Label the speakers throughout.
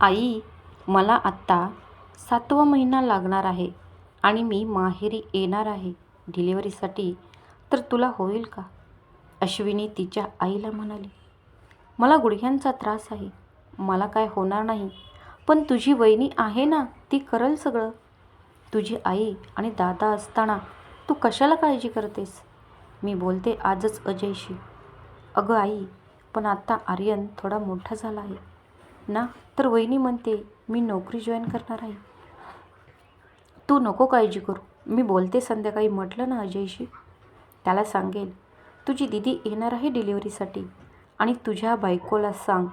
Speaker 1: आई मला आत्ता सातवा महिना लागणार आहे आणि मी माहेरी येणार आहे डिलिव्हरीसाठी. तर तुला होईल का? अश्विनी तिच्या आईला म्हणाली. मला गुडघ्यांचा त्रास आहे. मला काय होणार नाही. पण तुझी वहिनी आहे ना ती करल सगळं. तुझी आई आणि दादा असताना तू कशाला काळजी करतेस? मी बोलते आजच अजयशी. अगं आई पण आत्ता आर्यन थोडा मोठा झाला आहे. ना तर वहिनी म्हणते मी नोकरी जॉईन करणार आहे. तू नको काळजी करू. मी बोलते संध्याकाळी म्हटलं ना अजयशी. त्याला सांगेल तुझी दिदी येणार आहे डिलिव्हरीसाठी आणि तुझ्या बायकोला सांग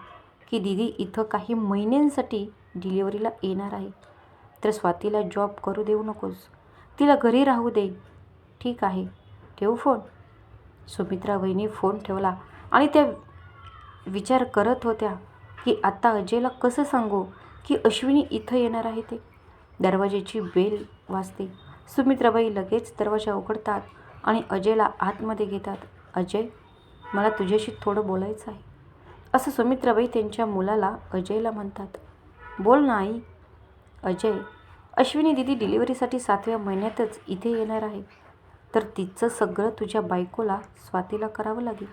Speaker 1: की दिदी इथं काही महिन्यांसाठी डिलिव्हरीला येणार आहे. तर स्वातीला जॉब करू देऊ नकोस. तिला घरी राहू दे. ठीक आहे. ठेवू फोन सुमित्रा वहिनी फोन ठेवला आणि त्या विचार करत होत्या. की आता अजयला कसं सांगू की अश्विनी इथं येणार आहे ते? दरवाजेची बेल वाजते. सुमित्राबाई लगेच दरवाजा उघडतात आणि अजयला आतमध्ये घेतात. अजय मला तुझ्याशी थोडं बोलायचं आहे. असं सुमित्राबाई त्यांच्या मुलाला अजयला म्हणतात. बोल ना आई. अजय अश्विनी दिदी डिलिव्हरीसाठी सातव्या महिन्यातच इथे येणार आहे. तर तिचं सगळं तुझ्या बायकोला स्वातीला करावं लागेल.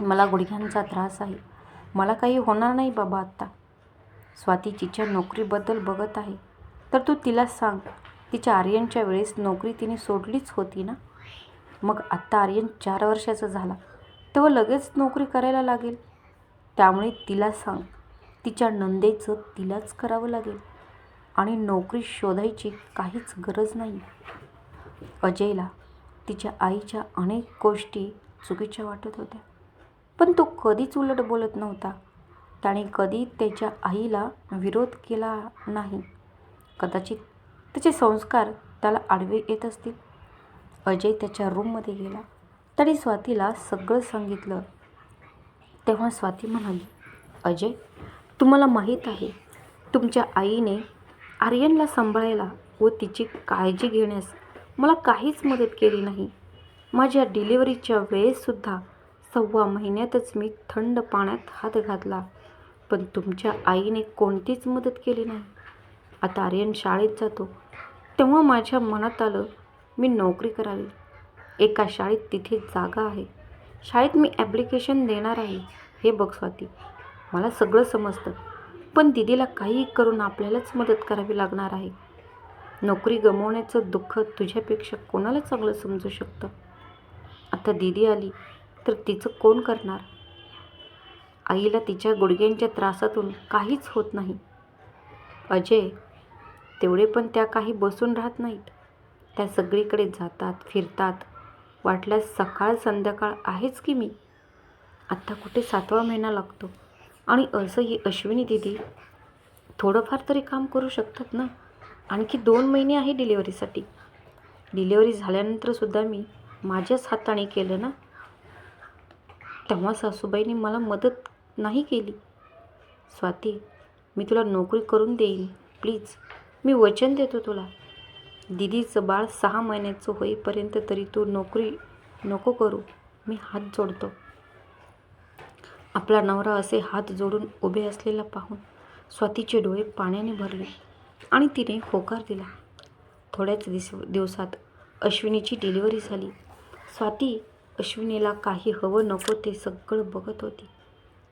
Speaker 1: मला गुडघ्यांचा त्रास आहे. मला काही होणार नाही बाबा आत्ता. स्वाती तिच्या नोकरीबद्दल बघत आहे. तर तू तिला सांग तिच्या आर्यनच्या वेळेस नोकरी तिने सोडलीच होती ना? मग आत्ता आर्यन चार वर्षाचा झाला. तेव्हा लगेच नोकरी करायला लागेल. त्यामुळे तिला सांग तिच्या नंदेचं तिलाच करावं लागेल. आणि नोकरी शोधायची काहीच गरज नाही. अजयला तिच्या आईच्या अनेक गोष्टी चुकीच्या वाटत होत्या. पण तो कधीच उलट बोलत नव्हता. त्याने कधी त्याच्या आईला विरोध केला नाही. कदाचित त्याचे संस्कार त्याला आडवे येत असतील. अजय त्याच्या रूममध्ये गेला. त्याने स्वातीला सगळं सांगितलं. तेव्हा स्वाती म्हणाली अजय तुम्हाला माहीत आहे तुमच्या आईने आर्यनला सांभाळायला व तिची काळजी घेण्यास मला काहीच मदत केली नाही. माझ्या डिलिव्हरीच्या वेळेससुद्धा सव्वा महिन्यातच मी थंड पाण्यात हात घातला. पण तुमच्या आईने कोणतीच मदत केली नाही. आता आर्यन शाळेत जातो. तेव्हा माझ्या मनात आलं मी नोकरी करावी. एका शाळेत तिथे जागा आहे. शाळेत मी ॲप्लिकेशन देणार आहे. हे बघ स्वाती मला सगळं समजतं. पण दिदीला काही करून आपल्यालाच मदत करावी लागणार आहे. नोकरी गमवण्याचं दुःख तुझ्यापेक्षा कोणाला चांगलं समजू शकतं? आता दिदी आली. तर तिचं कोण करणार? आईला तिच्या गुडघ्यांच्या त्रासातून काहीच होत नाही. अजय तेवढे पण त्या काही बसून राहत नाहीत. त्या सगळीकडे जातात फिरतात. वाटल्यास सकाळ संध्याकाळ आहेच की मी? आत्ता कुठे सातवा महिना लागतो? आणि असंही अश्विनी दिदी थोडंफार तरी काम करू शकतात ना? आणखी दोन महिने आहे डिलिव्हरीसाठी. डिलिव्हरी झाल्यानंतरसुद्धा मी माझ्याच हाताने केलं ना? तेव्हा सासूबाईने मला मदत नाही केली. स्वाती मी तुला नोकरी करून देईन. प्लीज मी वचन देतो तुला. दिदीचं बाळ सहा महिन्याचं होईपर्यंत तरी तू नोकरी नको करू. मी हात जोडतो. आपला नवरा असे हात जोडून उभे असलेला पाहून स्वातीचे डोळे पाण्याने भरले आणि तिने होकार दिला. थोड्याच दिस दिवसात अश्विनीची डिलिव्हरी झाली. स्वाती अश्विनीला काही हवं नको ते सगळं बघत होती.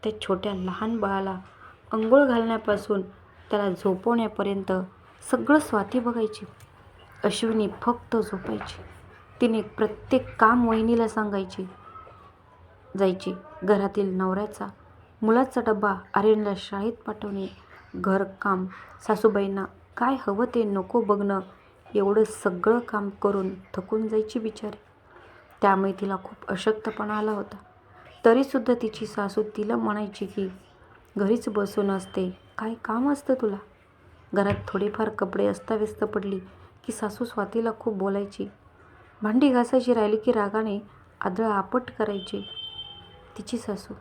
Speaker 1: त्या छोट्या लहान बाळाला अंघोळ घालण्यापासून त्याला झोपवण्यापर्यंत सगळं स्वाती बघायची. अश्विनी फक्त झोपायची. तिने प्रत्येक काम वहिनीला सांगायची. जायची घरातील नवऱ्याचा. मुलाचा डबा आर्यनला शाळेत पाठवणे. घरकाम. सासूबाईंना काय हवं ते नको बघणं. एवढं सगळं काम करून थकून जायची बिचारी. त्यामुळे तिला खूप अशक्तपणा आला होता. तरीसुद्धा तिची सासू तिला म्हणायची की घरीच बसून असते. काय काम असतं तुला? घरात थोडेफार कपडे अस्ताव्यस्त पडली की सासू स्वातीला खूप बोलायची. भांडी घासायची राहिली की रागाने आदळ आपट करायची. तिची सासू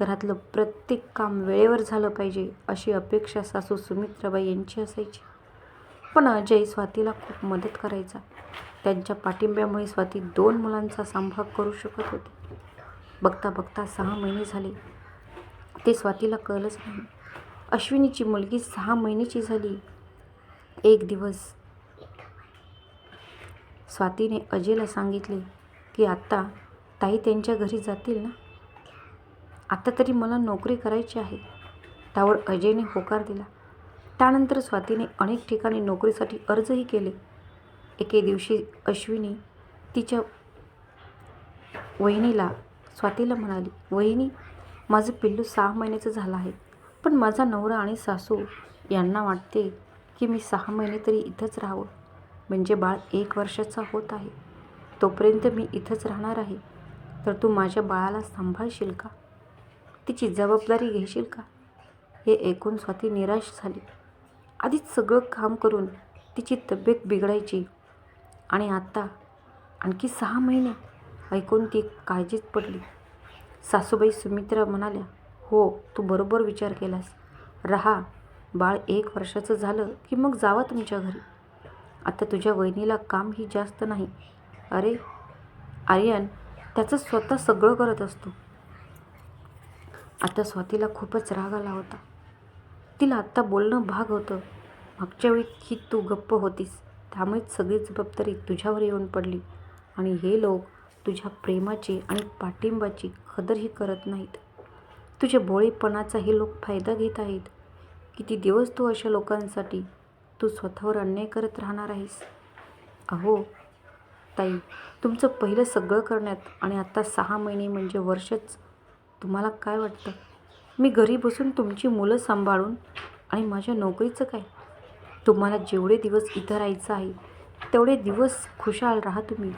Speaker 1: घरातलं प्रत्येक काम वेळेवर झालं पाहिजे अशी अपेक्षा सासू सुमित्राबाई यांची असायची. पण अजय स्वातीला खूप मदत करायचा. त्यांच्या पाठिंब्यामुळे स्वाती दोन मुलांचा सांभाळ करू शकत होती. बघता बघता सहा महिने झाले. ते स्वातीला कळलंच नाही. अश्विनीची मुलगी सहा महिन्याची झाली. एक दिवस स्वातीने अजयला सांगितले की आत्ता ताई त्यांच्या घरी जातील ना? आता तरी मला नोकरी करायची आहे. त्यावर अजयने होकार दिला. त्यानंतर स्वातीने अनेक ठिकाणी नोकरीसाठी अर्जही केले. एके दिवशी अश्विनी तिच्या वहिनीला स्वातीला म्हणाली वहिनी माझं पिल्लू सहा महिन्याचं झालं आहे पण माझा नवरा आणि सासू यांना वाटते की मी सहा महिने तरी इथंच राहावं. म्हणजे बाळ एक वर्षाचा होत आहे. तोपर्यंत मी इथंच राहणार आहे. तर तू माझ्या बाळाला सांभाळशील का? तिची जबाबदारी घेशील का? हे ऐकून स्वाती निराश झाली. आधीच सगळं काम करून तिची तब्येत बिघडायची आणि आत्ता आणखी सहा महिने ऐकून ती काळजीत पडली. सासूबाई सुमित्रा म्हणाल्या हो तू बरोबर विचार केलास. रहा बाळ एक वर्षाचं झालं की मग जावा तुमच्या घरी. आता तुझ्या वहिनीला कामही जास्त नाही. अरे आर्यन त्याचं स्वतः सगळं करत असतो. आता स्वातीला खूपच राग आला होता. तिला आत्ता बोलणं भाग होतं. मागच्या वेळी ही तू गप्प होतीस. त्यामुळेच सगळी जबाबदारी तुझ्यावर येऊन पडली. आणि हे लोक तुझ्या प्रेमाची आणि पाठिंबाची कदरही करत नाहीत. तुझ्या भोळेपणाचा हे लोक फायदा घेत आहेत. किती दिवस तू अशा लोकांसाठी तू स्वतःवर अन्याय करत राहणार आहेस? अहो ताई तुमचं पहिलं सगळं करण्यात आणि आत्ता सहा महिने म्हणजे वर्षच. तुम्हाला काय वाटतं? मी घरी बसून तुमची मुलं सांभाळून आणि माझ्या नोकरीचं काय? तुम्हाला जेवढे दिवस इथं राहायचं आहे तेवढे दिवस खुशाल राहा तुम्ही.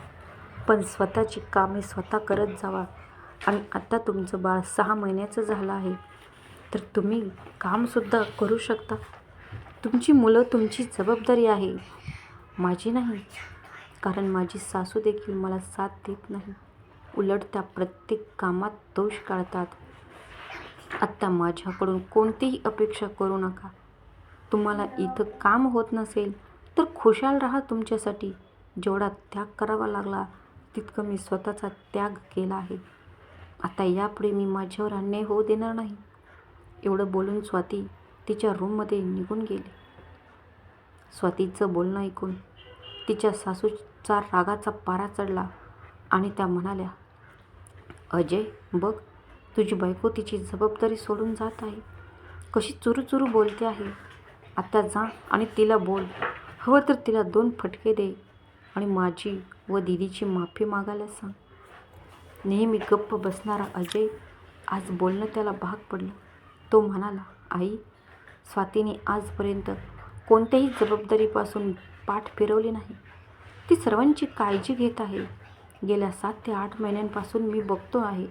Speaker 1: पण स्वतःची कामे स्वतः करत जावा. आणि आता तुमचं बाळ सहा महिन्याचं झालं आहे. तर तुम्ही कामसुद्धा करू शकता. तुमची मुलं तुमची जबाबदारी आहे. माझी नाही. कारण माझी सासू देखील मला साथ देत नाही. उलट त्या प्रत्येक कामात दोष काढतात. आत्ता माझ्याकडून कोणतीही अपेक्षा करू नका. तुम्हाला इथं काम होत नसेल तर खुशाल राहा तुमच्यासाठी. जेवढा त्याग करावा लागला तितकं मी स्वतःचा त्याग केला आहे. आता यापुढे मी माझ्यावर अन्याय होऊ देणार नाही. एवढं बोलून स्वाती तिच्या रूममध्ये निघून गेली. स्वातीचं बोलणं ऐकून तिच्या सासूचा रागाचा पारा चढला आणि त्या म्हणाल्या अजय बघ तुझी बायको तिची जबाबदारी सोडून जात आहे. कशी चुरू चुरू बोलते आहे. आता जा आणि तिला बोल. हवं तर तिला दोन फटके दे आणि माझी व दिदीची माफी मागायला सांग. नेहमी गप्प बसणारा अजय आज बोलणं त्याला भाग पडलं. तो म्हणाला आई स्वातीने आजपर्यंत कोणत्याही जबाबदारीपासून पाठ फिरवली नाही. ती सर्वांची काळजी घेत आहे. गेल्या सात ते आठ महिन्यांपासून मी बघतो आहे.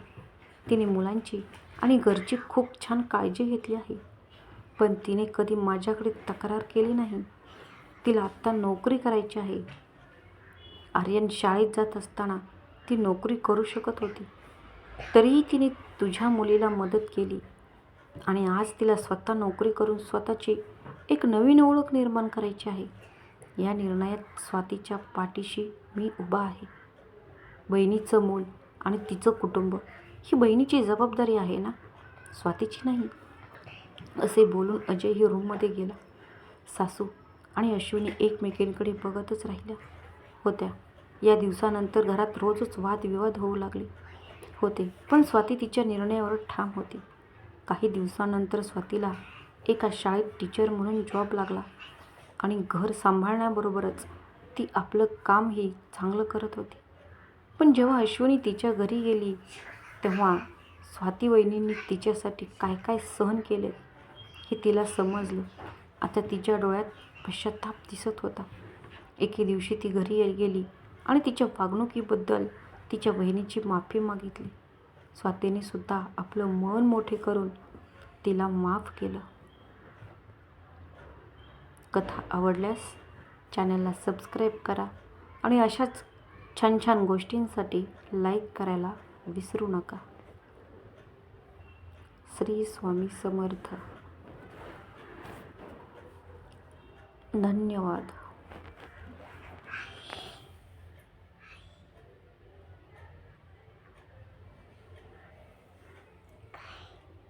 Speaker 1: तिने मुलांची आणि घरची खूप छान काळजी घेतली आहे. पण तिने कधी माझ्याकडे तक्रार केली नाही. तिला आत्ता नोकरी करायची आहे. आर्यन शाळेत जात असताना ती नोकरी करू शकत होती. तरीही तिने तुझ्या मुलीला मदत केली आणि आज तिला स्वतः नोकरी करून स्वतःची एक नवीन ओळख निर्माण करायची आहे. या निर्णयात स्वातीच्या पाठीशी मी उभा आहे. बहिणीचं मूल आणि तिचं कुटुंब ही बहिणीची जबाबदारी आहे ना? स्वातीची नाही. असे बोलून अजयही रूममध्ये गेला. सासू आणि अश्विनी एकमेकींकडे बघतच राहिल्या होत्या. या दिवसानंतर घरात रोजच वादविवाद होऊ लागले होते पण स्वाती तिच्या निर्णयावर ठाम होती. काही दिवसानंतर स्वातीला एका शाळेत टीचर म्हणून जॉब लागला आणि घर सांभाळण्याबरोबरच ती आपलं कामही चांगलं करत होती. पण जेव्हा अश्विनी तिच्या घरी गेली तेव्हा स्वाती वहिनींनी तिच्यासाठी काय काय सहन केले? हे तिला समजलं. आता तिच्या डोळ्यात पश्चाताप दिसत होता. एके दिवशी ती घरी गेली आणि तिच्या वागणुकीबद्दल तिच्या बहिणीची माफी मागितली. स्वातीने सुद्धा आपलं मन मोठे करून तिला माफ केलं. कथा आवडल्यास चॅनलला सबस्क्राईब करा आणि अशाच छान छान गोष्टींसाठी लाईक करायला विसरू नका. श्री स्वामी समर्थ. धन्यवाद.